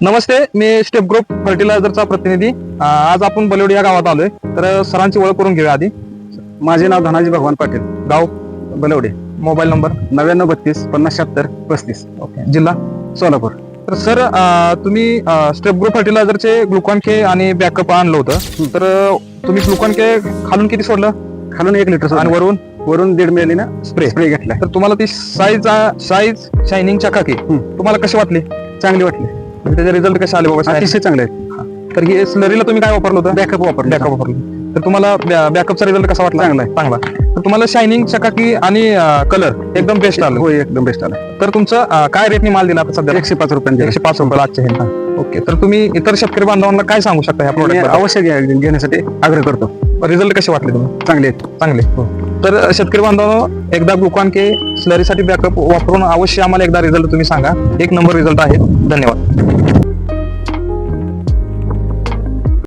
नमस्ते मी step group फर्टिलायझरचा प्रतिनिधी. आज आपण बलवडी या गावात आलोय. तर सरांची ओळख करून घेऊया आधी. माझे नाव धनाजी भगवान पाटील. गाव बलवडे. मोबाईल नंबर नव्याण्णव बत्तीस पन्नास शहात्तर पस्तीस. ओके. जिल्हा सोलापूर. तर सर तुम्ही स्टेप ग्रुप फर्टिलायझरचे ग्लुकॉन के आणि बॅकअप आणलं होतं. तर तुम्ही ग्लुकॉन के खालून किती सोडलं? खालून एक लिटर आणि वरून? वरून दीड मिळाली ना. स्प्रे. स्प्रे घेतला तर तुम्हाला ती साईज साईज शायनिंग चकाकी हम्म. तुम्हाला कशी वाटली? चांगली वाटली. त्याचे रिझल्ट कसे आले बाबा अतिशय चांगले आहेत. तर हे स्लरीला तुम्ही काय वापरलं होतं? बॅकअप वापरले बॅकअप वापरलं तर तुम्हाला बॅकअपचा रिझल्ट कसा वाटला? चांगला आहे. चांगला. तर तुम्हाला शायनिंग चकाकी आणि कलर एकदम बेस्ट आलं. होय एकदम बेस्ट आला. तर तुमचं काय रेटने माल दिला आता सध्या? एकशे पाच रुपयांचे. एकशे पाच रुपयाला आजचे हे. ओके. तर तुम्ही इतर शेतकरी बांधवांना काय सांगू शकता या मी प्रोडक्ट अवश्य घेण्यासाठी आग्रह करतो. रिझल्ट कसे वाटले तुम्ही चांगले आहेत. चांगले. तर शेतकरी बांधवांनो एकदा ग्लुकॉन के स्लरीसाठी बॅकअप वापरून अवश्य आम्हाला एकदा रिझल्ट तुम्ही सांगा. एक नंबर रिझल्ट आहे. धन्यवाद.